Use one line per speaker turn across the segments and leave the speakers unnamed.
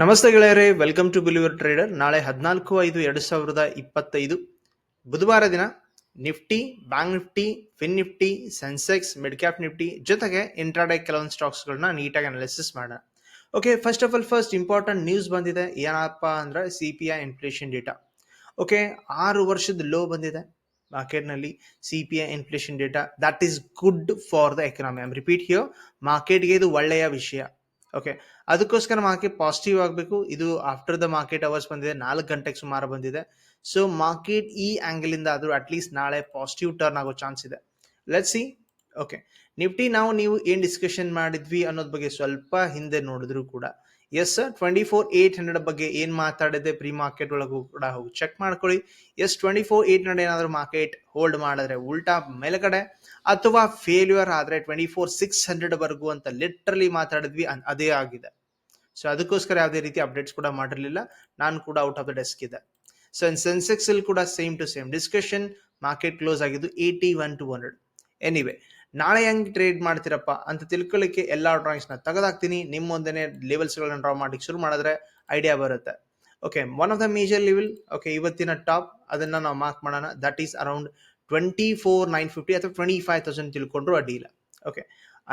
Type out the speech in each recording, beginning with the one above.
ನಮಸ್ತೆ ಗೆಳೆಯರೇ welcome to believer trader ನಾಳೆ ಹದಿನಾಲ್ಕು ಐದು ಎರಡು ಸಾವಿರದ ಇಪ್ಪತ್ತೈದು. ಬುಧವಾರ ದಿನ Nifty bank Nifty Fin Nifty Sensex mid cap Nifty ಜೊತೆಗೆ ಇಂಟ್ರಾಡೇ ಕೆಲವೊಂದು ಸ್ಟಾಕ್ಸ್ಗಳನ್ನ ನೀಟಾಗಿ ಅನಾಲಿಸಿಸ್ ಮಾಡೋಣ. Okay first of all first important news ಬಂದಿದೆ. ಏನಪ್ಪ ಅಂದ್ರೆ C P I inflation data okay ಆರು ವರ್ಷದ ಲೋ ಬಂದಿದೆ ಮಾರ್ಕೆಟ್ನಲ್ಲಿ C P I inflation data that is good for the economy I'm repeat here ಮಾರ್ಕೆಟ್ಗೆ ಇದು ಒಳ್ಳೆಯ ವಿಷಯ. ಓಕೆ ಅದಕ್ಕೋಸ್ಕರ ಮಾರ್ಕೆಟ್ ಪಾಸಿಟಿವ್ ಆಗಬೇಕು. ಇದು ಆಫ್ಟರ್ ದ ಮಾರ್ಕೆಟ್ ಅವರ್ಸ್ ಬಂದಿದೆ. ನಾಲ್ಕು ಗಂಟೆಗೆ ಸುಮಾರು ಬಂದಿದೆ. ಸೊ ಮಾರ್ಕೆಟ್ ಈ ಆ್ಯಂಗಲಿಂದ ಆದರೂ ಅಟ್ಲೀಸ್ಟ್ ನಾಳೆ ಪಾಸಿಟಿವ್ ಟರ್ನ್ ಆಗೋ ಚಾನ್ಸ್ ಇದೆ. ಲೆಟ್ ಸಿ ಓಕೆ ನಿಫ್ಟಿ ನಾವು ನೀವು ಏನು ಡಿಸ್ಕಷನ್ ಮಾಡಿದ್ವಿ ಅನ್ನೋದ್ ಬಗ್ಗೆ ಸ್ವಲ್ಪ ಹಿಂದೆ ನೋಡಿದ್ರು ಕೂಡ yes twenty four eight hundred ಬಗ್ಗೆ ಏನ್ ಮಾತಾಡಿದೆ ಪ್ರೀ ಮಾರ್ಕೆಟ್ ಒಳಗೂ ಕೂಡ ಹೋಗಿ ಚೆಕ್ ಮಾಡ್ಕೊಳ್ಳಿ. Yes twenty four eight hundred ಏನಾದ್ರು ಮಾರ್ಕೆಟ್ ಹೋಲ್ಡ್ ಮಾಡಿದ್ರೆ ಉಲ್ಟಾ ಮೇಲುಗಡೆ ಅಥವಾ ಫೇಲ್ಯೂರ್ ಆದ್ರೆ ಟ್ವೆಂಟಿ ಫೋರ್ ಸಿಕ್ಸ್ ಹಂಡ್ರೆಡ್ ವರ್ಗು ಅಂತ ಲಿಟ್ರಲಿ ಮಾತಾಡಿದ್ವಿ ಅದೇ ಆಗಿದೆ. ಸೊ ಅದಕ್ಕೋಸ್ಕರ ಯಾವುದೇ ರೀತಿ ಅಪ್ಡೇಟ್ಸ್ ಕೂಡ ಮಾಡಿರಲಿಲ್ಲ. ನಾನು ಕೂಡ ಔಟ್ ಆಫ್ ದ ಡೆಸ್ಕ್ ಇದೆ ಸೊ ಸೆನ್ಸೆಕ್ಸ್ ಅಲ್ಲಿ ಕೂಡ same to same discussion market close ಆಗಿದ್ದು eighty one two hundred anyway ನಾಳೆ ಹೆಂಗೆ ಟ್ರೇಡ್ ಮಾಡ್ತೀರಪ್ಪ ಅಂತ ತಿಳ್ಕೊಳ್ಳಿಕ್ಕೆ ಎಲ್ಲ ಡ್ರಾಯಿಂಗ್ಸ್ನ ತೆಗೆದಾಕ್ತೀನಿ. ನಿಮ್ಮ ಮುಂದೆನೆ ಲೆವೆಲ್ಸ್ ಗಳನ್ನ ಡ್ರಾ ಮಾಡಲಿಕ್ಕೆ ಶುರು ಮಾಡಿದ್ರೆ ಐಡಿಯಾ ಬರುತ್ತೆ. Okay one of the major level okay ಇವತ್ತಿನ ಟಾಪ್ ಅದನ್ನ ನಾವು ಮಾರ್ಕ್ ಮಾಡೋಣ. That is around twenty four nine fifty ಅಥವಾ ಟ್ವೆಂಟಿ ಫೈವ್ ತೌಸಂಡ್ ತಿಳ್ಕೊಂಡ್ರು ಅಡ್ಡಿಲ್ಲ okay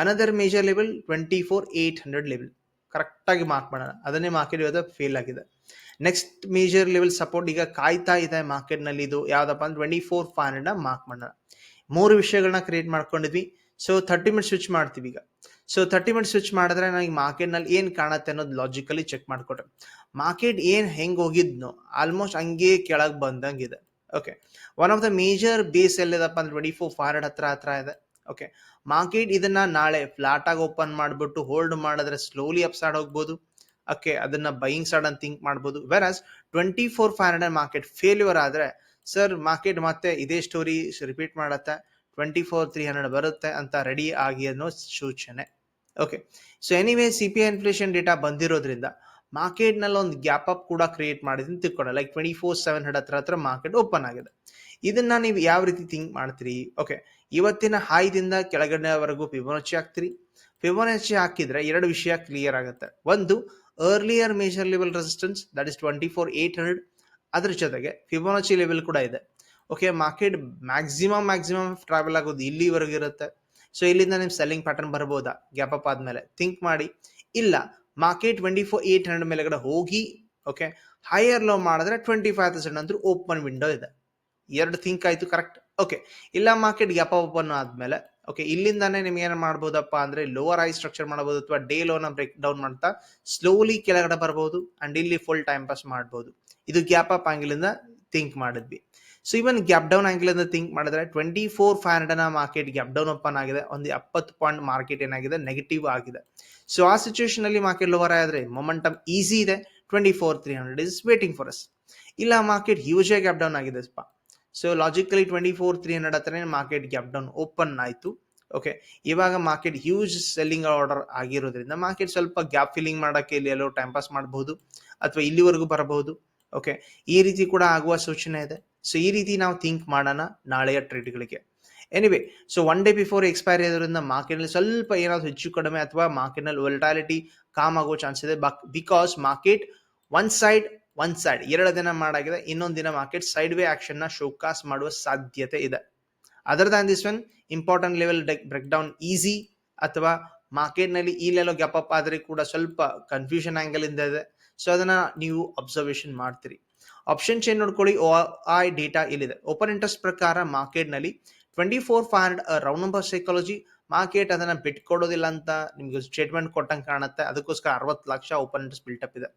another major level twenty four eight hundred level ಕರೆಕ್ಟಾಗಿ ಮಾರ್ಕ್ ಮಾಡೋಣ. ಅದನ್ನೇ ಮಾರ್ಕೆಟ್ ಇವತ್ತು ಫೇಲ್ ಆಗಿದೆ. ನೆಕ್ಸ್ಟ್ ಮೇಜರ್ ಲೆವೆಲ್ ಸಪೋರ್ಟ್ ಈಗ ಕಾಯ್ತಾ ಇದೆ ಮಾರ್ಕೆಟ್ನಲ್ಲಿ ಇದು ಯಾವುದಪ್ಪ ಅಂದ್ರೆ twenty four five hundred mark ಮಾಡೋಣ. ಮೂರು ವಿಷಯಗಳನ್ನ ಕ್ರಿಯೇಟ್ ಮಾಡ್ಕೊಂಡಿದ್ವಿ. ಸೊ ಥರ್ಟಿ ಮಿನಿಟ್ ಸ್ವಿಚ್ ಮಾಡ್ತೀವಿ ಈಗ. ಸೊ ಥರ್ಟಿ ಮಿನಿಟ್ ಸ್ವಿಚ್ ಮಾಡಿದ್ರೆ ನನಗೆ ಮಾರ್ಕೆಟ್ನಲ್ಲಿ ಏನು ಕಾಣುತ್ತೆ ಅನ್ನೋದು ಲಾಜಿಕಲಿ ಚೆಕ್ ಮಾಡಿಕೊಟ್ರೆ ಮಾರ್ಕೆಟ್ ಏನು ಹೆಂಗೆ ಹೋಗಿದ್ನೋ ಆಲ್ಮೋಸ್ಟ್ ಹಂಗೆ ಕೆಳಗೆ ಬಂದಂಗಿದೆ okay one of the major base ಎಲ್ಲಿದಪ್ಪ ಅಂದ್ರೆ ಟ್ವೆಂಟಿ ಫೋರ್ ಫೈವ್ ಹಂಡ್ರೆಡ್ ಹತ್ರ ಹತ್ರ ಇದೆ. ಓಕೆ ಮಾರ್ಕೆಟ್ ಇದನ್ನ ನಾಳೆ ಫ್ಲಾಟ್ ಆಗಿ ಓಪನ್ ಮಾಡಿಬಿಟ್ಟು ಹೋಲ್ಡ್ ಮಾಡಿದ್ರೆ ಸ್ಲೋಲಿ ಅಪ್ಸೈಡ್ ಹೋಗ್ಬೋದು. ಓಕೆ ಅದನ್ನ ಬೈಯಿಂಗ್ ಸೈಡ್ ಅಂತ ಥಿಂಕ್ ಮಾಡ್ಬೋದು. Versus twenty four five hundred market failure ಆದ್ರೆ ಸರ್, ಮಾರ್ಕೆಟ್ ಮತ್ತೆ ಇದೇ ಸ್ಟೋರಿ ರಿಪೀಟ್ ಮಾಡತ್ತೆ ಟ್ವೆಂಟಿ ಫೋರ್ ತ್ರೀ ಹಂಡ್ರೆಡ್ ಬರುತ್ತೆ ಅಂತ ರೆಡಿ ಆಗಿ ಅನ್ನೋ ಸೂಚನೆ. Okay so anyway C P inflation data ಬಂದಿರೋದ್ರಿಂದ ಮಾರ್ಕೆಟ್ನಲ್ಲಿ ಒಂದು ಗ್ಯಾಪ್ ಅಪ್ ಕೂಡ ಕ್ರಿಯೇಟ್ ಮಾಡಿದ್ರೆ ತಿಳ್ಕೊಳ್ಳ like twenty four seven hundred ಹತ್ರ ಹತ್ರ ಮಾರ್ಕೆಟ್ ಓಪನ್ ಆಗಿದೆ. ಇದನ್ನ ನೀವು ಯಾವ ರೀತಿ ಥಿಂಕ್ ಮಾಡ್ತೀರಿ? ಓಕೆ ಇವತ್ತಿನ ಹಾಯ್ದಿಂದ ಕೆಳಗಡೆವರೆಗೂ ಫಿಬೋನಚ್ಚಿ ಹಾಕ್ತೀರಿ? ಫಿಬೋನಚ್ಚಿ ಹಾಕಿದ್ರೆ ಎರಡು ವಿಷಯ ಕ್ಲಿಯರ್ ಆಗುತ್ತೆ. ಒಂದು earlier major level resistance that is twenty four eight hundred ಅದ್ರ ಜೊತೆಗೆ ಫಿಬೋನಾಚಿ ಲೆವೆಲ್ ಕೂಡ ಇದೆ. Okay market maximum maximum travel ಆಗೋದು ಇಲ್ಲಿವರೆಗೂ ಇರುತ್ತೆ. ಸೊ ಇಲ್ಲಿಂದ ನಿಮ್ಮ ಸೆಲ್ಲಿಂಗ್ ಪ್ಯಾಟರ್ನ್ ಬರ್ಬೋದಾ? ಗ್ಯಾಪ್ ಅಪ್ ಆದಮೇಲೆ ಥಿಂಕ್ ಮಾಡಿ. ಇಲ್ಲ market twenty four eight hundred ಮೇಲೆಗಡೆ ಹೋಗಿ ಓಕೆ ಹೈಯರ್ ಲೋ ಮಾಡಿದ್ರೆ ಟ್ವೆಂಟಿ ಫೈವ್ ತೌಸಂಡ್ ಅಂದ್ರೆ ಓಪನ್ ವಿಂಡೋ ಇದೆ. ಎರಡು ಥಿಂಕ್ ಆಯ್ತು ಕರೆಕ್ಟ್ ಓಕೆ ಇಲ್ಲ ಮಾರ್ಕೆಟ್ ಗ್ಯಾಪ್ ಓಪನ್ ಆದ್ಮೇಲೆ ಓಕೆ ಇಲ್ಲಿಂದಾನೇ ನಿಮ್ಗೆ ಏನ್ ಮಾಡ್ಬೋದಪ್ಪ ಅಂದ್ರೆ ಲೋವರ್ ಐ ಸ್ಟ್ರಕ್ಚರ್ ಮಾಡಬಹುದು ಅಥವಾ ಡೇ ಲೋನ ಬ್ರೇಕ್ ಡೌನ್ ಮಾಡ್ತಾ ಸ್ಲೋಲಿ ಕೆಳಗಡೆ ಬರ್ಬೋದು ಅಂಡ್ ಇಲ್ಲಿ ಫುಲ್ ಟೈಮ್ ಪಾಸ್ ಮಾಡಬಹುದು ಇದು ಗ್ಯಾಪ್ ಅಪ್ ಆಂಗಲ್ ಇಂದ ಥಿಂಕ್ ಮಾಡಿದ್ವಿ. So even gap down angle ಇಂದ ಥಿಂಕ್ ಮಾಡಿದ್ರೆ twenty four five hundred market gap down open ಆಗಿದೆ, ಒಂದು ಎಪ್ಪತ್ತು ಪಾಯಿಂಟ್ ಮಾರ್ಕೆಟ್ ಏನಾಗಿದೆ ನೆಗೆಟಿವ್ ಆಗಿದೆ. ಸೊ ಆ ಸಿಚುವೇಶನ್ ಅಲ್ಲಿ ಮಾರ್ಕೆಟ್ ಲೋವರ್ ಆದ್ರೆ ಮೊಮೆಂಟಮ್ ಈಸಿ ಇದೆ twenty four three hundred is waiting for us ಇಲ್ಲ ಮಾರ್ಕೆಟ್ ಹ್ಯೂಜ್ ಗ್ಯಾಪ್ ಡೌನ್ ಆಗಿದೆ so logically twenty four three hundred ಹತ್ರನೇ ಮಾರ್ಕೆಟ್ ಗ್ಯಾಪ್ ಡೌನ್ ಓಪನ್ ಆಯಿತು. ಓಕೆ ಇವಾಗ ಮಾರ್ಕೆಟ್ ಹ್ಯೂಜ್ ಸೆಲ್ಲಿಂಗ್ ಆರ್ಡರ್ ಆಗಿರೋದ್ರಿಂದ market ಸ್ವಲ್ಪ gap filling ಮಾಡೋಕ್ಕೆ ಇಲ್ಲಿ ಎಲ್ಲೋ ಟೈಮ್ ಪಾಸ್ ಮಾಡಬಹುದು ಅಥವಾ ಇಲ್ಲಿವರೆಗೂ ಬರಬಹುದು. ಓಕೆ ಈ ರೀತಿ ಕೂಡ ಆಗುವ ಸೂಚನೆ ಇದೆ. ಸೊ ಈ ರೀತಿ ನಾವು ಥಿಂಕ್ ಮಾಡೋಣ ನಾಳೆಯ ಟ್ರೇಡ್ಗಳಿಗೆ anyway so one day before expiry ಇರೋದ್ರಿಂದ ಮಾರ್ಕೆಟ್ನಲ್ಲಿ ಸ್ವಲ್ಪ ಏನಾದರೂ ಹೆಚ್ಚು ಕಡಿಮೆ ಅಥವಾ ಮಾರ್ಕೆಟ್ನಲ್ಲಿ ವೆಲ್ಟಾಲಿಟಿ ಕಾಮ್ ಆಗೋ ಚಾನ್ಸ್ ಇದೆ. Because market one side one side ಎರಡು ದಿನ ಮಾಡಾಗಿದೆ, ಇನ್ನೊಂದು ದಿನ ಮಾರ್ಕೆಟ್ ಸೈಡ್ ವೇ ಆಕ್ಷನ್ನ ಶೋಕಾಸ್ ಮಾಡುವ ಸಾಧ್ಯತೆ ಇದೆ. Other than this one important level break down easy ಅಥವಾ ಮಾರ್ಕೆಟ್ನಲ್ಲಿ ಈ ಲೆಲ್ಲೋ ಗ್ಯಾಪ್ ಅಪ್ ಆದ್ರೆ ಕೂಡ ಸ್ವಲ್ಪ ಕನ್ಫ್ಯೂಷನ್ ಆಂಗಲ್ ಇಂದ ಇದೆ. ಸೊ ಅದನ್ನ ನೀವು ಅಬ್ಸರ್ವೇಷನ್ ಮಾಡ್ತೀರಿ. ಆಪ್ಷನ್ ಚೇನ್ ನೋಡ್ಕೊಳ್ಳಿ ಓ ಐ ಡೇಟಾ ಇಲ್ಲಿದೆ. ಓಪನ್ ಇಂಟ್ರೆಸ್ಟ್ ಪ್ರಕಾರ ಮಾರ್ಕೆಟ್ನಲ್ಲಿ twenty four five hundred round number psychology market ಅದನ್ನ ಬಿಟ್ಕೊಡೋದಿಲ್ಲ ಅಂತ ನಿಮ್ಗೆ ಸ್ಟೇಟ್ಮೆಂಟ್ ಕೊಟ್ಟಂಗೆ ಕಾಣುತ್ತೆ. ಅದಕ್ಕೋಸ್ಕರ ಅರವತ್ತು ಲಕ್ಷ ಓಪನ್ ಇಂಟ್ರೆಸ್ಟ್ ಬಿಲ್ಟಪ್ ಇದೆ.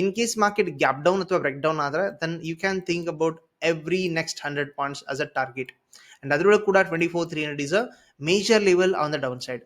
In case market gap down ಅಥವಾ ಬ್ರೇಕ್ ಡೌನ್ ಆದ್ರೆ then you can think about every next hundred points as a target and ಅದರೊಳಗೆ ಕೂಡ twenty four three hundred is a major level on the down side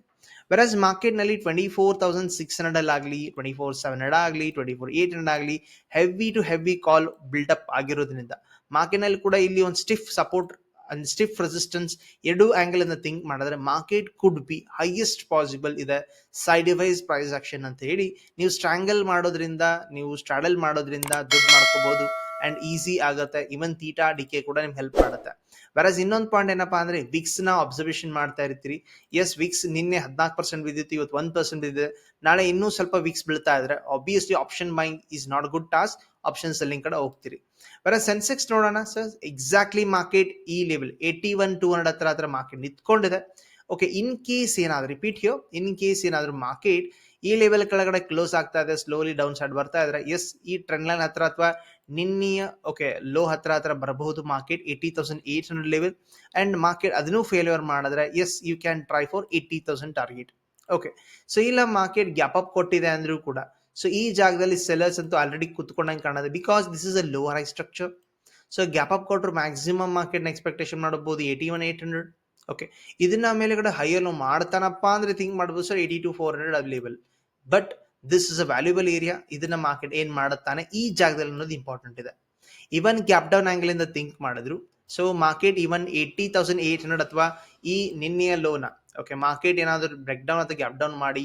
versus ಮಾರ್ಕೆಟ್ನಲ್ಲಿ twenty four thousand six hundred ಆಗಲಿ twenty four seven hundred ಆಗಲಿ twenty four eight hundred ಆಗಲಿ heavy to heavy call buildup ಆಗಿರೋದ್ರಿಂದ ಮಾರ್ಕೆಟ್ನಲ್ಲಿ ಕೂಡ ಇಲ್ಲಿ ಒಂದು stiff support and stiff resistance ಎರಡು ಆಂಗಲ್ ಇಂದ ಥಿಂಕ್ ಮಾಡಿದ್ರೆ market could be highest possible ಇದೆ. ಸೈಡ್ ವೈಸ್ ಪ್ರೈಸ್ ಆಕ್ಷನ್ ಅಂತ ಹೇಳಿ, ನೀವು ಸ್ಟ್ರಾಂಗಲ್ ಮಾಡೋದ್ರಿಂದ, ನೀವು ಸ್ಟ್ರಾಡಲ್ ಮಾಡೋದ್ರಿಂದ ದುಡ್ಡು ಮಾಡ್ಕೋಬಹುದು ಅಂಡ್ ಈಸಿ ಆಗುತ್ತೆ. ಇವನ್ ತೀಟಾ ಡಿಕೆ ಕೂಡ ನಿಮ್ಗೆ ಹೆಲ್ಪ್ ಮಾಡುತ್ತೆ. ವೆರಸ್ ಇನ್ನೊಂದು ಪಾಯಿಂಟ್ ಏನಪ್ಪಾ ಅಂದ್ರೆ ವಿಕ್ಸ್ನ ಅಬ್ಸರ್ವೇಷನ್ ಮಾಡ್ತಾ ಇರ್ತೀರಿ. ಎಸ್ ವಿಕ್ಸ್ ನಿನ್ನೆ ಹದಿನಾಲ್ಕು ಪರ್ಸೆಂಟ್ ಬಿದ್ದಿತ್ತು, ಇವತ್ತು ಒಂದ್ ಪರ್ಸೆಂಟ್ ಬಿದ್ದಿದೆ. ನಾಳೆ ಇನ್ನೂ ಸ್ವಲ್ಪ ವಿಕ್ಸ್ ಬೀಳ್ತಾ ಇದ್ರೆ obviously option buying is not good task option selling ಕಡೆ ಹೋಗ್ತೀರಿ. ಬರ ಸೆನ್ಸೆಕ್ಸ್ ನೋಡೋಣ ಸರ್ ಎಕ್ಸಾಕ್ಟ್ಲಿ ಮಾರ್ಕೆಟ್ ಈ level eighty one two hundred ಹತ್ರ ಹತ್ರ ಮಾರ್ಕೆಟ್ ನಿಂತ್ಕೊಂಡಿದೆ. ಓಕೆ ಇನ್ ಕೇಸ್ ಏನಾದ್ರು ರಿಪೀಟ್ ಯೋ ಇನ್ ಕೇಸ್ ಏನಾದ್ರು ಮಾರ್ಕೆಟ್ ಈ ಲೆವೆಲ್ ಕೆಳಗಡೆ ಕ್ಲೋಸ್ ಆಗ್ತಾ ಇದೆ ಸ್ಲೋಲಿ ಡೌನ್ ಸೈಡ್ ಬರ್ತಾ ಇದ್ರೆ ಎಸ್ ಈ ಟ್ರೆಂಡ್ ಲೈನ್ ಹತ್ರ ಅಥವಾ ನಿನ್ನೆಯ ಓಕೆ ಲೋ ಹತ್ರ ಹತ್ರ ಬರಬಹುದು market eighty thousand eight hundred level and market ಅದನ್ನು ಫೇಲ್ಯೂರ್ ಮಾಡಿದ್ರೆ yes you can try for eighty thousand target okay so ಇಲ್ಲ ಮಾರ್ಕೆಟ್ ಗ್ಯಾಪ್ ಅಪ್ ಕೊಟ್ಟಿದೆ ಅಂದ್ರೂ ಕೂಡ ಸೊ ಈ ಜಾಗದಲ್ಲಿ ಸೆಲ್ಲರ್ಸ್ ಅಂತೂ ಆಲ್ರೆಡಿ ಕುತ್ಕೊಂಡಂಗೆ ಕಾಣೋದು. Because this is a lower high structure so gap up ಕೊಟ್ಟರು ಮ್ಯಾಕ್ಸಿಮಮ್ ಮಾರ್ಕೆಟ್ನ ಎಕ್ಸ್ಪೆಕ್ಟೇಷನ್ ಮಾಡಬಹುದು eighty one eight hundred okay ಇದನ್ನ ಮೇಲೆಗಡೆ ಹೈಯರ್ ಮಾಡ್ತಾನಪ್ಪ ಅಂದ್ರೆ ಥಿಂಕ್ ಮಾಡ್ಬೋದು sir eighty two four hundred available but this is a valuable area ಇದನ್ನ market ಏನ್ ಮಾಡುತ್ತಾನೆ? ಈ ಜಾಗದಲ್ಲಿ ಅನ್ನೋದು ಇಂಪಾರ್ಟೆಂಟ್ ಇದೆ. ಇವನ್ ಗ್ಯಾಪ್ ಡೌನ್ ಆಂಗಲ್ ಇಂದ ಥಿಂಕ್ ಮಾಡಿದ್ರು. So market even eighty thousand eight hundred ಅಥವಾ ಈ ನಿನ್ನೆಯ ಲೋನ ಓಕೆ ಮಾರ್ಕೆಟ್ ಏನಾದರೂ ಬ್ರೇಕ್ ಡೌನ್ ಅಥವಾ ಗ್ಯಾಪ್ ಡೌನ್ ಮಾಡಿ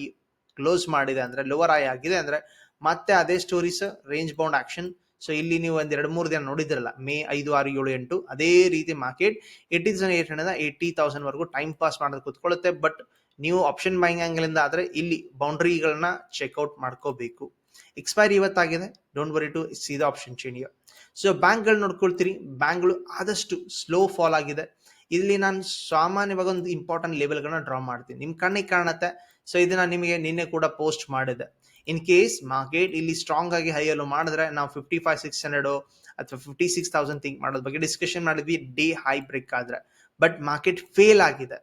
ಕ್ಲೋಸ್ ಮಾಡಿದೆ ಅಂದ್ರೆ ಲೋವರ್ ಐ ಆಗಿದೆ ಅಂದ್ರೆ ಮತ್ತೆ ಅದೇ stories range bound action so ಇಲ್ಲಿ ನೀವು ಒಂದ್ ಎರಡು ಮೂರು ದಿನ ನೋಡಿದ್ರಲ್ಲ, ಮೇ ಐದು, ಆರು, ಏಳು, ಎಂಟು, ಅದೇ ರೀತಿ market eighty thousand eight hundred eighty thousand ವರೆಗೂ ಟೈಮ್ ಪಾಸ್ ಮಾಡೋದು ಕುತ್ಕೊಳ್ಳುತ್ತೆ. ಬಟ್ ನೀವು ಆಪ್ಷನ್ ಬೈಂಗ್ ಆಂಗಲ್ ಇಂದ ಆದ್ರೆ ಇಲ್ಲಿ ಬೌಂಡ್ರಿಗಳನ್ನ ಚೆಕ್ಔಟ್ ಮಾಡ್ಕೋಬೇಕು. ಎಕ್ಸ್ಪೈರಿ ಇವತ್ತಾಗಿದೆ. ಡೋಂಟ್ ವರಿ ಟು ಸೀದಾ ಆಪ್ಷನ್ ಚೇಂಜ್ ಸೊ ಬ್ಯಾಂಕ್ಗಳು ನೋಡ್ಕೊಳ್ತೀರಿ. ಬ್ಯಾಂಕ್ಗಳು ಆದಷ್ಟು ಸ್ಲೋ ಫಾಲ್ ಆಗಿದೆ. ಇಲ್ಲಿ ನಾನು ಸಾಮಾನ್ಯವಾಗಿ ಒಂದು ಇಂಪಾರ್ಟೆಂಟ್ ಲೆವೆಲ್ಗಳನ್ನ ಡ್ರಾ ಮಾಡ್ತೀನಿ. ನಿಮ್ಮ ಕಣ್ಣಿಗೆ ಕಾಣುತ್ತೆ. ಸೊ ಇದನ್ನ ನಿಮಗೆ ನಿನ್ನೆ ಕೂಡ ಪೋಸ್ಟ್ ಮಾಡಿದೆ. ಇನ್ ಕೇಸ್ ಮಾರ್ಕೆಟ್ ಇಲ್ಲಿ ಸ್ಟ್ರಾಂಗ್ ಆಗಿ ಹೈಯಲ್ಲೂ ಮಾಡಿದ್ರೆ ನಾವು ಫಿಫ್ಟಿ ಫೈವ್ ಸಿಕ್ಸ್ ಹಂಡ್ರೆಡ್ ಅಥವಾ ಫಿಫ್ಟಿ ಸಿಕ್ಸ್ ತೌಸಂಡ್ ಥಿಂಕ್ ಮಾಡೋದ್ರ ಬಗ್ಗೆ ಡಿಸ್ಕಷನ್ ಮಾಡಿದ್ವಿ ಡೇ ಹೈ ಬ್ರೇಕ್ ಆದ್ರೆ. ಬಟ್ ಮಾರ್ಕೆಟ್ ಫೇಲ್ ಆಗಿದೆ.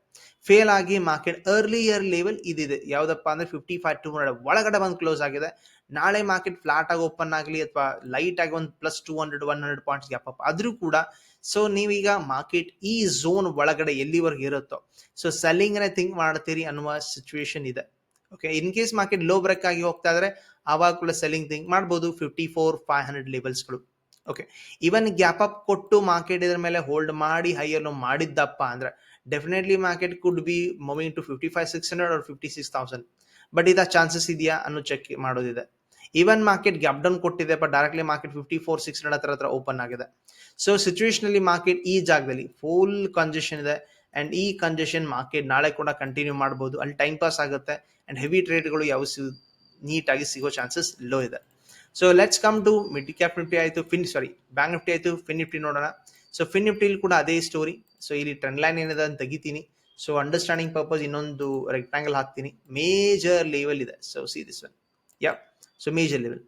ಫೇಲ್ ಆಗಿ ಮಾರ್ಕೆಟ್ ಅರ್ಲಿಯರ್ ಲೆವೆಲ್ ಇದಿದೆ. ಯಾವ್ದಪ್ಪ ಅಂದ್ರೆ ಫಿಫ್ಟಿ ಫೈವ್ ಟೂ ಹಂಡ್ರೆಡ್ ಒಳಗಡೆ ಬಂದು ಕ್ಲೋಸ್ ಆಗಿದೆ. ನಾಳೆ ಮಾರ್ಕೆಟ್ ಫ್ಲಾಟ್ ಆಗಿ ಓಪನ್ ಆಗಲಿ ಅಥವಾ ಲೈಟ್ ಆಗಿ ಒಂದು plus two hundred one hundred points gap up ಆದ್ರೂ ಕೂಡ ಸೊ ನೀವೀಗ ಮಾರ್ಕೆಟ್ ಈ ಝೋನ್ ಒಳಗಡೆ ಎಲ್ಲಿವರೆಗೆ ಇರುತ್ತೋ ಸೊ ಸೆಲ್ಲಿಂಗ್ ಥಿಂಕ್ ಮಾಡ್ತೀರಿ ಅನ್ನುವ ಸಿಚುವೇಶನ್ ಇದೆ. Okay in case market low break ಆಗಿ ಹೋಗ್ತಾ ಇದ್ರೆ, ಆವಾಗ ಕೂಡ ಸೆಲ್ಲಿಂಗ್ ಥಿಂಕ್ ಮಾಡ್ಬೋದು ಫಿಫ್ಟಿ ಫೋರ್ ಫೈವ್ ಹಂಡ್ರೆಡ್ ಲೆವೆಲ್ಸ್ಗಳು ಓಕೆ ಇವನ್ ಗ್ಯಾಪ್ ಅಪ್ ಕೊಟ್ಟು ಮಾರ್ಕೆಟ್ ಇದ್ರ ಮೇಲೆ ಹೋಲ್ಡ್ ಮಾಡಿ ಹೈಯಲ್ಲೂ ಮಾಡಿದ್ದಪ್ಪ ಅಂದ್ರೆ definitely market could be moving to fifty five six hundred or fifty six thousand but ಇದ ಚಾನ್ಸಸ್ ಇದೆಯಾ ಅನ್ನೋ ಚೆಕ್ ಮಾಡೋದಿದೆ. ಇವನ್ ಮಾರ್ಕೆಟ್ ಗ್ಯಾಪ್ ಡೌನ್ ಕೊಟ್ಟಿದೆ but directly market fifty four six ಹತ್ರ ಹತ್ರ ಓಪನ್ ಆಗಿದೆ. ಸೊ ಸಿಚುವೇಶನಲ್ಲಿ ಮಾರ್ಕೆಟ್ ಈ ಜಾಗದಲ್ಲಿ ಫುಲ್ ಕಂಜೆಷನ್ ಇದೆ. ಅಂಡ್ ಈ ಕಂಜೆಷನ್ ಮಾರ್ಕೆಟ್ ನಾಳೆ ಕೂಡ ಕಂಟಿನ್ಯೂ ಮಾಡಬಹುದು ಅಲ್ಲಿ ಟೈಮ್ ಪಾಸ್ ಆಗುತ್ತೆ. ಅಂಡ್ ಹೆವಿ ಟ್ರೇಡ್ಗಳು ಯಾವ ನೀಟಾಗಿ ಸಿಗೋ ಚಾನ್ಸಸ್ ಲೋ ಇದೆ. So let's come to mid cap Nifty ಆಯಿತು ಫಿನ್ ಸಾರಿ ಬ್ಯಾಂಕ್ ನಿಫ್ಟಿ ಆಯಿತು ಫಿನ್ ನಿಫ್ಟಿ ನೋಡೋಣ. ಸೊ ಫಿನ್ ನಿಫ್ಟಿಲಿ ಕೂಡ ಅದೇ ಸ್ಟೋರಿ ಸೊ ಇಲ್ಲಿ ಟ್ರೆಂಡ್ ಲೈನ್ ಏನಿದೆ ಅಂತ ತೆಗಿತೀನಿ. ಸೊ ಅಂಡರ್ಸ್ಟ್ಯಾಂಡಿಂಗ್ ಪರ್ಪಸ್ ಇನ್ನೊಂದು ರೆಕ್ಟಾಂಗಲ್ ಹಾಕ್ತೀನಿ. ಮೇಜರ್ ಲೆವೆಲ್ ಇದೆ. So see this one yeah so major level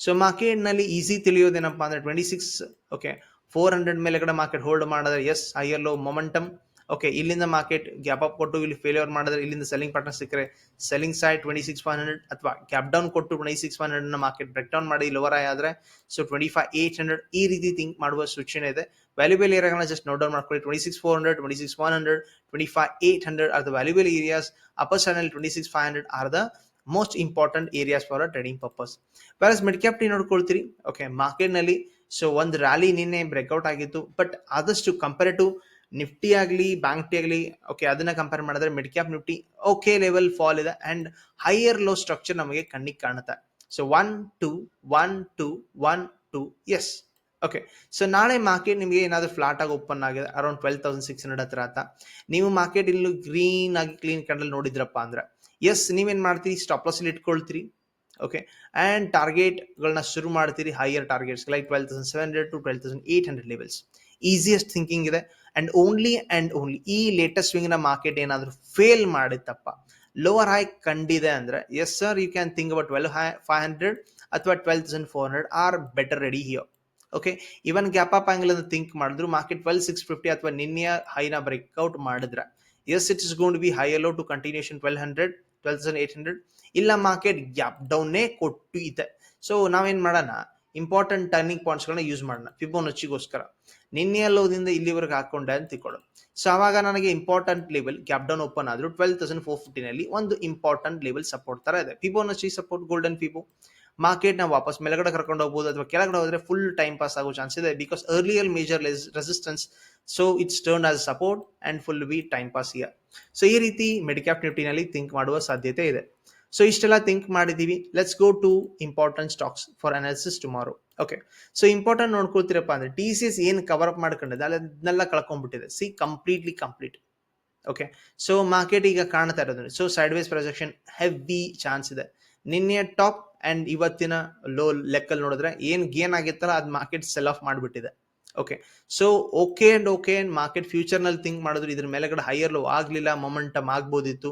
so ಮಾರ್ಕೆಟ್ನಲ್ಲಿ ಈಸಿ ತಿಳಿಯೋದೇನಪ್ಪ ಅಂದ್ರೆ twenty six okay four hundred ಮೇಲೆ ಕಡೆ ಮಾರ್ಕೆಟ್ ಹೋಲ್ಡ್ ಮಾಡಿದ್ರೆ yes higher low momentum okay ಇಲ್ಲಿಂದ ಮಾರ್ಕೆಟ್ ಗ್ಯಾಪ್ ಅಪ್ ಕೊಟ್ಟು, ಇಲ್ಲಿ ಫೇಲ್ಯೂರ್ ಮಾಡಿದ್ರೆ, ಇಲ್ಲಿಂದ ಸೆಲ್ಲಿಂಗ್ ಪಾರ್ಟ್ನರ್ ಸಿಕ್ಕರೆ selling side twenty six five hundred ಅಥವಾ ಗ್ಯಾಪ್ ಡೌನ್ ಕೊಟ್ಟು twenty six five hundred market break down ಮಾಡಿ ಲೋವರ್ ಆದರೆ so twenty five eight hundred ಈ ರೀತಿ ಥಿಂಕ್ ಮಾಡುವ ಸೂಚನೆ ಇದೆ. ವ್ಯಾಲ್ಯೂಬಲ್ ಏರಿಯಾಗಳನ್ನ ಜಸ್ಟ್ ನೋಟ್ ಡೌನ್ ಮಾಡ್ಕೊಳ್ಳಿ twenty six four hundred twenty six one hundred twenty five eight hundred are the valuable areas upper signal twenty six five hundred are the most important areas for a trading purpose plus mid cap T ನೋಡ್ಕೊಳ್ತೀರಿ okay ಮಾರ್ಕೆಟ್ನಲ್ಲಿ so ಒಂದು rally ನಿನ್ನೆ breakout ಆಗಿತ್ತು but ಆದಷ್ಟು compare to Nifty ಆಗಲಿ bank T ಆಗಲಿ okay ಅದನ್ನ compare ಮಾಡಿದ್ರೆ mid cap Nifty okay level fall ಇದೆ ಅಂಡ್ ಹೈಯರ್ ಲೋ ಸ್ಟ್ರಕ್ಚರ್ ನಮಗೆ ಕಣ್ಣಿಗೆ ಕಾಣುತ್ತೆ. So one two one two one two yes okay so ನಾಳೆ ಮಾರ್ಕೆಟ್ ನಿಮಗೆ ಏನಾದರೂ ಫ್ಲಾಟ್ ಆಗಿ ಓಪನ್ ಆಗಿದೆ around twelve thousand six hundred ಹತ್ರ ಆತ ನೀವು ಮಾರ್ಕೆಟ್ ಇಲ್ಲೂ ಗ್ರೀನ್ ಆಗಿ ಕ್ಲೀನ್ ಕಂಡಲ್ಲಿ ನೋಡಿದ್ರಪ್ಪ ಅಂದ್ರೆ ಎಸ್ ನೀವೇನು ಮಾಡ್ತೀರಿ? ಸ್ಟಾಪ್ ಲಾಸ್ ಇಟ್ಕೊಳ್ತೀರಿ. ಓಕೆ ಆ್ಯಂಡ್ ಟಾರ್ಗೆಟ್ಗಳನ್ನ ಶುರು ಮಾಡ್ತೀರಿ. Higher targets like twelve thousand seven hundred to twelve thousand eight hundred levels easiest thinking ಇದೆ. ಆ್ಯಂಡ್ ಓನ್ಲಿ ಆ್ಯಂಡ್ ಓನ್ಲಿ ಈ ಲೇಟೆಸ್ಟ್ ಸ್ವಿಂಗ್ನ ಮಾರ್ಕೆಟ್ ಏನಾದರೂ ಫೇಲ್ ಮಾಡಿತ್ತಪ್ಪ ಲೋವರ್ ಹೈ ಕಂಡಿದೆ ಅಂದ್ರೆ yes sir you can think about twelve high five hundred or twelve thousand four hundred or better ready here okay even gap up angle ಅಂತ think ಮಾಡಿದ್ರು market twelve six fifty ಅಥವಾ ನಿನ್ನೆಯ ಹೈನ breakout ಮಾಡಿದ್ರೆ. Yes it is gonna be high allow to continuation twelve hundred twelve thousand eight hundred ಇಲ್ಲ market gap ಡೌನ್ನೇ ಕೊಟ್ಟು ಇದೆ. ಸೊ ನಾವೇನ್ ಮಾಡೋಣ? ಇಂಪಾರ್ಟೆಂಟ್ ಟರ್ನಿಂಗ್ ಪಾಯಿಂಟ್ಸ್ಗಳನ್ನ ಯೂಸ್ ಮಾಡೋಣ. ಫಿಬೋನಚ್ಚಿಗೋಸ್ಕರ ನಿನ್ನೆ ಅಲ್ಲೋದಿಂದ ಇಲ್ಲಿವರೆಗೆ ಹಾಕೊಂಡೆ ಅಂತ ತಿಳ್ಕೊಳ್ಳೋಣ. ಸೊ ಆವಾಗ ನನಗೆ important level gap down open ಆದ್ರು ಟ್ವೆಲ್ ತೌಸಂಡ್ ಫೋರ್ ಫಿಫ್ಟಿನಲ್ಲಿ ಒಂದು ಇಂಪಾರ್ಟೆಂಟ್ ಲೆವೆಲ್ ಸಪೋರ್ಟ್ ತರ ಇದೆ. ಫಿಬೋನಚ್ಚಿ ಸಪೋರ್ಟ್ ಗೋಲ್ಡನ್ ಫಿಬೋ ಮಾರ್ಕೆಟ್ನ ವಾಪಸ್ ಮೇಲ್ಗಡೆ ಕರ್ಕೊಂಡು ಹೋಗ್ಬೋದು ಅಥವಾ ಕೆಳಗಡೆ ಹೋದ್ರೆ ಫುಲ್ ಟೈಮ್ ಪಾಸ್ ಆಗೋ ಚಾನ್ಸ್ ಇದೆ. Because earlier major resistance so it's turn as support and full be time pass year so ಈ ರೀತಿ ಮೆಡಿಕ್ಯಾಪ್ ನಿಫ್ಟಿನಲ್ಲಿ ಥಿಂಕ್ ಮಾಡುವ ಸಾಧ್ಯತೆ ಇದೆ. ಸೊ ಇಷ್ಟೆಲ್ಲ ಥಿಂಕ್ ಮಾಡಿದೀವಿ let's go to important stocks for analysis tomorrow okay so important ನೋಡ್ಕೊಳ್ತೀರಪ್ಪ ಅಂದ್ರೆ T C S ಏನು cover up ಮಾಡ್ಕೊಂಡಿದೆ ಅದನ್ನೆಲ್ಲ ಕಳ್ಕೊಂಡ್ಬಿಟ್ಟಿದೆ. See completely complete okay so market ಈಗ ಕಾಣ್ತಾ ಇರೋದು so sideways projection heavy chance ಇದೆ. ನಿನ್ನೆ ಟಾಪ್ ಅಂಡ್ ಇವತ್ತಿನ ಲೋ ಲೆಕ್ಕಲ್ಲಿ ನೋಡಿದ್ರೆ ಏನು ಗೇನ್ ಆಗಿತ್ತಲ್ಲ ಅದು market sell off ಮಾಡಿಬಿಟ್ಟಿದೆ. Okay so okay and okay and market ಫ್ಯೂಚರ್ನಲ್ಲಿ think ಮಾಡಿದ್ರು, ಇದ್ರ ಮೇಲೆಗಡೆ ಹೈಯರ್ ಲೋ ಆಗಲಿಲ್ಲ ಮೊಮೆಂಟಮ್ ಆಗ್ಬೋದಿತ್ತು.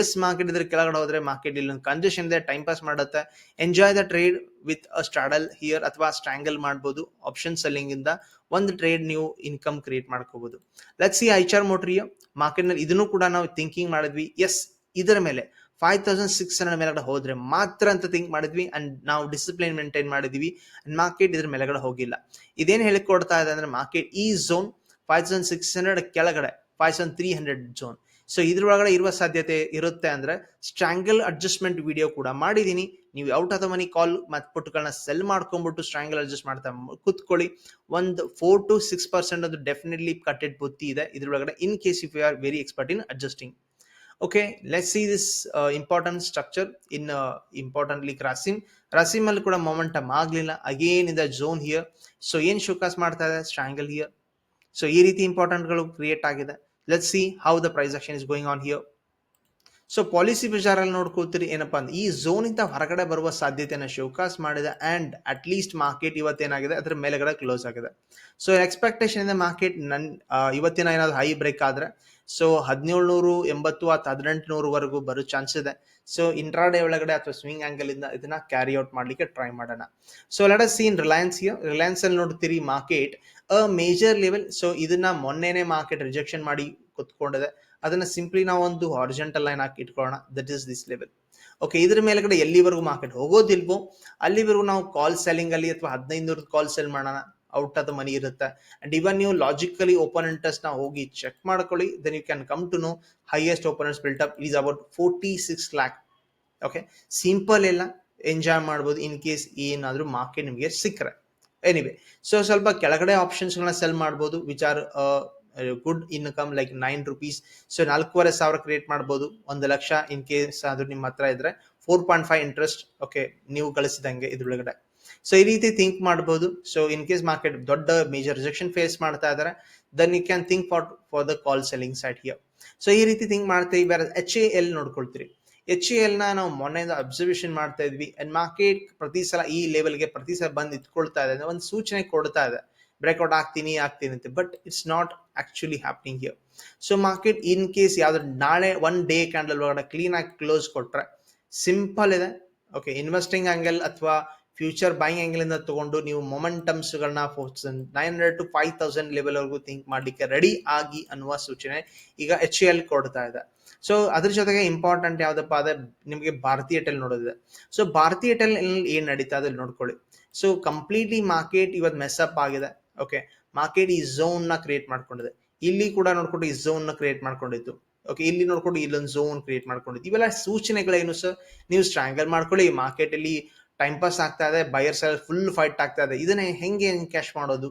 ಎಸ್ ಮಾರ್ಕೆಟ್ ಇದ್ರ ಕೆಳಗಡೆ ಹೋದ್ರೆ ಮಾರ್ಕೆಟ್ ಇಲ್ಲಿ. ಕಂಜೆಷನ್ ಇದೆ ಟೈಮ್ ಪಾಸ್ ಮಾಡುತ್ತೆ. Enjoy the trade with a straddle here ಅಥವಾ ಸ್ಟ್ರಾಂಗಲ್ ಮಾಡ್ಬೋದು. ಆಪ್ಷನ್ ಸೆಲ್ಲಿಂಗ್ ಇಂದ ಒಂದು ಟ್ರೇಡ್ ನೀವು ಇನ್ಕಮ್ ಕ್ರಿಯೇಟ್ ಮಾಡ್ಕೋಬಹುದು ಲೆಟ್ಸ್ ಸಿ ಐಚಾರ್ ಮೋಟ್ರಿಯ ಮಾರ್ಕೆಟ್ನಲ್ಲಿ ಇದನ್ನು ಕೂಡ ನಾವು ಥಿಂಕಿಂಗ್ ಮಾಡಿದ್ವಿ. ಎಸ್ ಇದರ ಮೇಲೆ. ಫೈವ್ ತೌಸಂಡ್ ಸಿಕ್ಸ್ ಹಂಡ್ರೆಡ್ ಮೇಲೆಗಡೆ ಹೋದ್ರೆ ಮಾತ್ರ ಅಂತ ಥಿಂಕ್ ಮಾಡಿದ್ವಿ ಅಂಡ್ ನಾವು ಡಿಸಿಪ್ಲಿನ್ ಮೇಂಟೈನ್ ಮಾಡಿದ್ವಿ ಅಂಡ್ ಮಾರ್ಕೆಟ್ ಇದ್ರ ಮೇಲೆಗಡೆ ಹೋಗಿಲ್ಲ. ಇದೇನು ಹೇಳಿಕೊಡ್ತಾ ಇದೆ ಅಂದ್ರೆ ಮಾರ್ಕೆಟ್ ಈ zone five thousand six hundred ಕೆಳಗಡೆ five thousand three hundred zone so ಇದ್ರೊಳಗಡೆ ಇರುವ ಸಾಧ್ಯತೆ ಇರುತ್ತೆ ಅಂದ್ರೆ ಸ್ಟ್ರಾಂಗಲ್ ಅಡ್ಜಸ್ಟ್ಮೆಂಟ್ ವಿಡಿಯೋ ಕೂಡ ಮಾಡಿದೀನಿ. ನೀವು out of the money call ಮತ್ತು ಪುಟ್ಗಳನ್ನ ಸೆಲ್ ಮಾಡ್ಕೊಂಡ್ಬಿಟ್ಟು ಸ್ಟ್ರಾಂಗಲ್ ಅಡ್ಜಸ್ಟ್ ಮಾಡ್ತಾ ಕುತ್ಕೊಳ್ಳಿ. ಒಂದು ಫೋರ್ ಟು ಸಿಕ್ಸ್ ಪರ್ಸೆಂಟ್ ಅದು ಡೆಫಿನೆಟ್ಲಿ ಕಟ್ಟೆಡ್ ಬುತ್ತಿ ಇದೆ. ಇದ್ರೊಳಗಡೆ in case if you are very expert in adjusting okay let see this important structure in importantly ರಾಸಿಮ್ ರಾಸಿಮ್ ಅಲ್ಲಿ ಕೂಡ ಮೊಮೆಂಟಮ್ ಆಗ್ಲಿಲ್ಲ. Again in the zone here so ಏನ್ ಶೋಕಾಸ್ ಮಾಡ್ತಾ ಇದೆ? ಸ್ಟ್ರಾಂಗಲ್ ಹಿಯರ್ ಸೊ ಈ ರೀತಿ ಇಂಪಾರ್ಟೆಂಟ್ಗಳು ಕ್ರಿಯೇಟ್ ಆಗಿದೆ. Let see how the price action is going on here so policy ಬಜಾರಲ್ಲಿ ನೋಡ್ಕೋತೀರಿ ಏನಪ್ಪಾ ಅಂದ್ರೆ, ಈ ಝೋನ್ ಇಂದ ಹೊರಗಡೆ ಬರುವ ಸಾಧ್ಯತೆಯನ್ನು ಶೋಕಾಸ್ ಮಾಡಿದೆ ಅಂಡ್ ಅಟ್ ಲೀಸ್ಟ್ ಮಾರ್ಕೆಟ್ ಇವತ್ತೇನಾಗಿದೆ? ಅದ್ರ ಮೇಲೆಗಡೆ ಕ್ಲೋಸ್ ಆಗಿದೆ. ಸೊ ಎಕ್ಸ್ಪೆಕ್ಟೇಷನ್ ಇಂದ ಮಾರ್ಕೆಟ್ ನನ್ ಇವತ್ತಿನ ಏನಾದ್ರು ಹೈ ಬ್ರೇಕ್ ಆದ್ರೆ ಸೊ ಹದಿನೇಳ್ನೂರು ಎಂಬತ್ತು ಅಥವಾ ಹದಿನೆಂಟುನೂರವರೆಗೂ ಬರೋ ಚಾನ್ಸ್ ಇದೆ. ಸೊ ಇಂಟ್ರಾಡೇ ಒಳಗಡೆ ಅಥವಾ ಸ್ವಿಂಗ್ ಆ್ಯಂಗಲ್ ಇಂದ ಇದನ್ನ ಕ್ಯಾರಿ ಔಟ್ ಮಾಡ್ಲಿಕ್ಕೆ ಟ್ರೈ ಮಾಡೋಣ. So as seen Reliance Reliance ಅಲ್ಲಿ ನೋಡ್ತೀರಿ market a major level so ಇದನ್ನ ಮೊನ್ನೆನೆ ಮಾರ್ಕೆಟ್ ರಿಜೆಕ್ಷನ್ ಮಾಡಿ ಕುತ್ಕೊಂಡಿದೆ. ಅದನ್ನ ಸಿಂಪ್ಲಿ ನಾವು ಒಂದು ಹಾರಿಜೆಂಟಲ್ ಲೈನ್ ಹಾಕಿ ಇಟ್ಕೊಳ್ಳೋಣ. That is this level okay ಇದ್ರ ಮೇಲ್ಗಡೆ ಎಲ್ಲಿವರೆಗೂ ಮಾರ್ಕೆಟ್ ಹೋಗೋದಿಲ್ವೋ? ಅಲ್ಲಿವರೆಗೂ ನಾವು ಕಾಲ್ ಸೆಲ್ಲಿಂಗ್ ಅಲ್ಲಿ ಅಥವಾ ಹದಿನೈದು ಕಾಲ್ ಸೆಲ್ ಮಾಡೋಣ. ಔಟ್ ಆಫ್ ದ ಮನಿ ಇರುತ್ತೆ. ಅಂಡ್ ಇವನ್ ನೀವು ಲಾಜಿಕಲಿ ಓಪನ್ ಇಂಟ್ರೆಸ್ಟ್ನ ಹೋಗಿ ಚೆಕ್ ಮಾಡ್ಕೊಳ್ಳಿ then you can come to know highest openers built up is about forty six lakh okay simple ಎಲ್ಲ ಎಂಜಾಯ್ ಮಾಡ್ಬೋದು ಇನ್ ಕೇಸ್ ಏನಾದರೂ ಮಾರ್ಕೆಟ್ ನಿಮಗೆ ಸಿಕ್ಕರೆ. ಎನಿವೆ ಸೊ ಸ್ವಲ್ಪ ಕೆಳಗಡೆ ಆಪ್ಷನ್ಸ್ಗಳನ್ನ ಸೆಲ್ ಮಾಡ್ಬೋದು which are good income like nine rupees so ನಾಲ್ಕೂವರೆ ಸಾವಿರ ಕ್ರಿಯೇಟ್ ಮಾಡ್ಬೋದು, ಒಂದು ಲಕ್ಷ ಇನ್ ಕೇಸ್ ಆದ್ರೂ ನಿಮ್ಮ ಹತ್ರ ಇದ್ರೆ four point five interest okay ನೀವು ಗಳಿಸಿದಂಗೆ ಇದ್ರೊಳಗಡೆ. ಸೊ ಈ ರೀತಿ ಥಿಂಕ್ ಮಾಡ್ಬೋದು. ಸೊ ಇನ್ ಕೇಸ್ ಮಾರ್ಕೆಟ್ ದೊಡ್ಡ ಮೇಜರ್ ರಿಜೆಕ್ಷನ್ ಫೇಸ್ ಮಾಡ್ತಾ ಇದಾರೆ then you can think for for the call selling site here so ಈ ರೀತಿ ಥಿಂಕ್ ಮಾಡ್ತೀವಿ. ಬೇರೆ ಎಚ್ ಎ ಎಲ್ ನೋಡ್ಕೊಳ್ತೀರಿ. ಎಚ್ ಎಲ್ನ ನಾವು ಮೊನ್ನೆ ಅಬ್ಸರ್ವೇಷನ್ ಮಾಡ್ತಾ ಇದ್ವಿ. ಅಂಡ್ ಮಾರ್ಕೆಟ್ ಪ್ರತಿ ಸಲ ಈ ಲೆವೆಲ್ಗೆ ಪ್ರತಿ ಸಲ ಬಂದು ಇಟ್ಕೊಳ್ತಾ ಇದೆ. ಒಂದು ಸೂಚನೆ ಕೊಡ್ತಾ ಇದೆ. ಬ್ರೇಕ್ಔಟ್ ಆಗ್ತೀನಿ ಆಗ್ತೀನಿ ಅಂತ. But it's not actually happening here so market in case ಯಾವ್ದಾದ್ರು ನಾಳೆ ಒನ್ ಡೇ ಕ್ಯಾಂಡಲ್ ಒಳಗಡೆ ಕ್ಲೀನ್ ಆಗಿ ಕ್ಲೋಸ್ ಕೊಟ್ರೆ ಸಿಂಪಲ್ ಇದೆ. ಓಕೆ ಇನ್ವೆಸ್ಟಿಂಗ್ ಆಂಗಲ್ ಅಥವಾ ಫ್ಯೂಚರ್ ಬೈಯಿಂಗ್ ಆಂಗಲ್ ಇಂದ ತಗೊಂಡು ನೀವು ಮೊಮೆಂಟಮ್ಸ್ ಗಳನ್ನ nine hundred to five thousand level ವರೆಗೂ ಥಿಂಕ್ ಮಾಡ್ಲಿಕ್ಕೆ ರೆಡಿ ಆಗಿ ಅನ್ನುವ ಸೂಚನೆ ಈಗ ಎಚ್ ಎಲ್ ಕೊಡ್ತಾ ಇದೆ. ಸೊ ಅದ್ರ ಜೊತೆಗೆ ಇಂಪಾರ್ಟೆಂಟ್ ಯಾವ್ದಪ್ಪ ಅದೇ ನಿಮಗೆ ಭಾರತೀಯ ಟೆಲ್ ನೋಡೋದಿದೆ. ಸೊ ಭಾರತೀಯ ಟೆಲ್ ಏನ್ ನಡೀತಾ ಇದೆ ನೋಡ್ಕೊಳ್ಳಿ. ಸೊ ಕಂಪ್ಲೀಟ್ಲಿ ಮಾರ್ಕೆಟ್ ಇವತ್ತು ಮೆಸ್ಅಪ್ ಆಗಿದೆ. ಓಕೆ ಮಾರ್ಕೆಟ್ ಈ ಝೋನ್ನ ಕ್ರಿಯೇಟ್ ಮಾಡ್ಕೊಂಡಿದೆ. ಇಲ್ಲಿ ಕೂಡ ನೋಡ್ಕೊಂಡು ಈ ನ ಕ್ರಿಯೇಟ್ ಮಾಡ್ಕೊಂಡಿತ್ತು ಓಕೆ ಇಲ್ಲಿ ನೋಡ್ಕೊಂಡು ಇಲ್ಲೊಂದು ಝೋನ್ ಕ್ರಿಯೇಟ್ ಮಾಡ್ಕೊಂಡಿತ್ತು ಇವೆಲ್ಲ ಸೂಚನೆಗಳೇನು ಸರ್ ನೀವು ಸ್ಟ್ರಾಂಗಲ್ ಮಾಡ್ಕೊಳ್ಳಿ. ಮಾರ್ಕೆಟ್ ಅಲ್ಲಿ ಟೈಮ್ ಪಾಸ್ ಆಗ್ತಾ ಇದೆ ಬಯರ್ಸ್ ಫುಲ್ ಫೈಟ್ ಆಗ್ತಾ ಇದೆ. ಇದನ್ನ ಹೆಂಗೆ ಕ್ಯಾಶ್ ಮಾಡೋದು?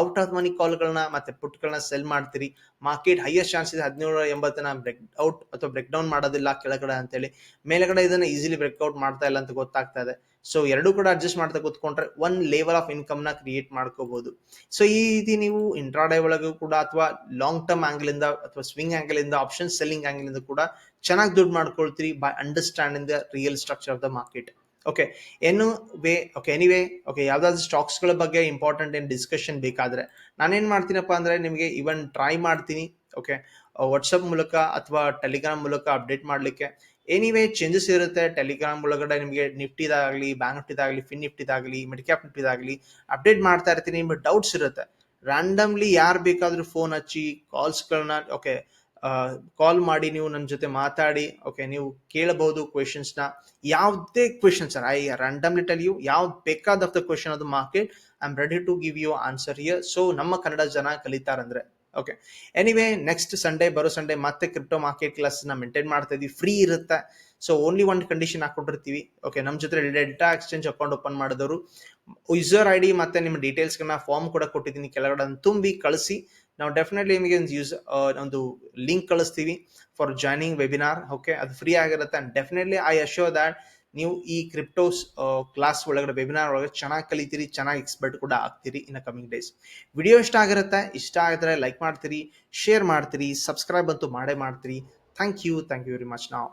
ಔಟ್ ಆಫ್ ಮನಿ ಕಾಲ್ಗಳನ್ನ ಮತ್ತೆ ಪುಟ್ಗಳನ್ನ ಸೆಲ್ ಮಾಡ್ತೀರಿ? ಮಾರ್ಕೆಟ್ ಹೈಯೆಸ್ಟ್ ಚಾನ್ಸ್ ಇದೆ ಹದಿನೇಳು ಎಂಬತ್ತನ ಬ್ರೇಕ್ ಔಟ್ ಅಥವಾ ಬ್ರೇಕ್ ಡೌನ್ ಮಾಡೋದಿಲ್ಲ ಕೆಳಗಡೆ ಅಂತೇಳಿ. ಮೇಲ್ಗಡೆ ಇದನ್ನ ಈಸಿಲಿ ಬ್ರೇಕ್ಔಟ್ ಮಾಡ್ತಾ ಇಲ್ಲ ಅಂತ ಗೊತ್ತಾಗ್ತಾ ಇದೆ. ಸೊ ಎರಡೂ ಕೂಡ ಅಡ್ಜಸ್ಟ್ ಮಾಡ್ತಾ ಕೂತ್ಕೊಂಡ್ರೆ ಒನ್ ಲೆವೆಲ್ ಆಫ್ ಇನ್ಕಮ್ನ ಕ್ರಿಯೇಟ್ ಮಾಡ್ಕೋಬಹುದು ಸೊ ಈ ರೀತಿ ನೀವು ಇಂಟ್ರಾಡೇ ಒಳಗೂ ಕೂಡ ಅಥವಾ ಲಾಂಗ್ ಟರ್ಮ್ ಆಂಗಲ್ ಇಂದ ಅಥವಾ ಸ್ವಿಂಗ್ ಆಂಗಲ್ ಇಂದ ಆಪ್ಷನ್ ಸೆಲ್ಲಿಂಗ್ ಆಂಗಲ್ ಇಂದ ಕೂಡ ಚೆನ್ನಾಗಿ ದುಡ್ಡು ಮಾಡ್ಕೊಳ್ತೀರಿ by understanding the real structure of the market okay ಏನು ವೇ ಓಕೆ ಎನಿವೇ ಓಕೆ ಯಾವ್ದಾದ್ರು ಸ್ಟಾಕ್ಸ್ಗಳ ಬಗ್ಗೆ ಇಂಪಾರ್ಟೆಂಟ್ ಏನು ಡಿಸ್ಕಷನ್ ಬೇಕಾದ್ರೆ, ನಾನೇನ್ ಮಾಡ್ತೀನಪ್ಪ ಅಂದ್ರೆ ನಿಮಗೆ ಇವನ್ ಟ್ರೈ ಮಾಡ್ತೀನಿ ಓಕೆ ವಾಟ್ಸಪ್ ಮೂಲಕ ಅಥವಾ ಟೆಲಿಗ್ರಾಮ್ ಮೂಲಕ ಅಪ್ಡೇಟ್ ಮಾಡಲಿಕ್ಕೆ. ಎನಿವೇ ಚೇಂಜಸ್ ಇರುತ್ತೆ. ಟೆಲಿಗ್ರಾಮ್ ಒಳಗಡೆ ನಿಮಗೆ ನಿಫ್ಟಿದಾಗಲಿ ಬ್ಯಾಂಕ್ ನಿಫ್ಟಿದಾಗಲಿ ಫಿನ್ ನಿಫ್ಟಿದಾಗಲಿ ಮೆಡಿಕ್ಯಾಪ್ ನಿಫ್ಟಿದಾಗಲಿ ಅಪ್ಡೇಟ್ ಮಾಡ್ತಾ ಇರ್ತೀನಿ. ನಿಮ್ಗೆ ಡೌಟ್ಸ್ ಇರುತ್ತೆ. ರ್ಯಾಂಡಮ್ಲಿ ಯಾರು ಬೇಕಾದರೂ ಫೋನ್ ಹಚ್ಚಿ ಕಾಲ್ಸ್ಗಳನ್ನ ಓಕೆ ಕಾಲ್ ಮಾಡಿ ನೀವು ನನ್ನ ಜೊತೆ ಮಾತಾಡಿ ಓಕೆ ನೀವು ಕೇಳಬಹುದು ಕ್ವೆಶನ್ಸ್ನ. ಯಾವುದೇ question sir I randomly tell you ಯಾವ್ದು ಬೇಕಾದ ಕ್ವೆಶನ್ ಅದು market I am ready to give you answer here so ನಮ್ಮ ಕನ್ನಡ ಜನ ಕಲಿತಾರಂದ್ರೆ ಓಕೆ ಎನಿವೇ ನೆಕ್ಸ್ಟ್ ಸಂಡೇ ಬರೋ ಸಂಡೇ ಮತ್ತೆ ಕ್ರಿಪ್ಟೋ ಮಾರ್ಕೆಟ್ ಕ್ಲಾಸ್ನ ಮೇಂಟೈನ್ ಮಾಡ್ತಾ ಇದೀವಿ. ಫ್ರೀ ಇರುತ್ತೆ. ಸೊ ಓನ್ಲಿ ಒಂದು ಕಂಡೀಷನ್ ಹಾಕೊಂಡಿರ್ತೀವಿ ಓಕೆ ನಮ್ಮ ಜೊತೆ ಡೆಲ್ಟಾ ಎಕ್ಸ್ಚೇಂಜ್ ಅಕೌಂಟ್ ಓಪನ್ ಮಾಡಿದವರು ಯೂಸರ್ ಐ ಡಿ ಮತ್ತೆ ನಿಮ್ಮ ಡೀಟೇಲ್ಸ್ಗಳನ್ನ ಫಾರ್ಮ್ ಕೂಡ ಕೊಟ್ಟಿದ್ದೀನಿ. ಕೆಳಗಡೆ ತುಂಬಿ ಕಳಿಸಿ. ನಾವು ಡೆಫಿನೆಟ್ಲಿ ನಿಮಗೆ ಒಂದು ಯೂಸ್ ಒಂದು ಲಿಂಕ್ ಕಳಿಸ್ತೀವಿ ಫಾರ್ ಜಾಯ್ನಿಂಗ್ ವೆಬಿನಾರ್ ಓಕೆ ಅದು ಫ್ರೀ ಆಗಿರುತ್ತೆ. And definitely I assure that ನೀವು ಈ ಕ್ರಿಪ್ಟೋಸ್ ಕ್ಲಾಸ್ ಒಳಗಡೆ ವೆಬಿನಾರ್ ಒಳಗಡೆ ಚೆನ್ನಾಗಿ ಕಲಿತೀರಿ, ಚೆನ್ನಾಗಿ ಎಕ್ಸ್ಪರ್ಟ್ ಕೂಡ ಆಗ್ತೀರಿ ಇನ್ ಕಮಿಂಗ್ ಡೇಸ್ ವಿಡಿಯೋ ಇಷ್ಟ ಆಗಿರುತ್ತೆ, ಇಷ್ಟ ಆಗಿದ್ರೆ ಲೈಕ್ ಮಾಡ್ತೀರಿ ಶೇರ್ ಮಾಡ್ತೀರಿ ಸಬ್ಸ್ಕ್ರೈಬ್ ಅಂತೂ ಮಾಡೇ ಮಾಡ್ತೀರಿ. Thank you thank you very much ನಾವು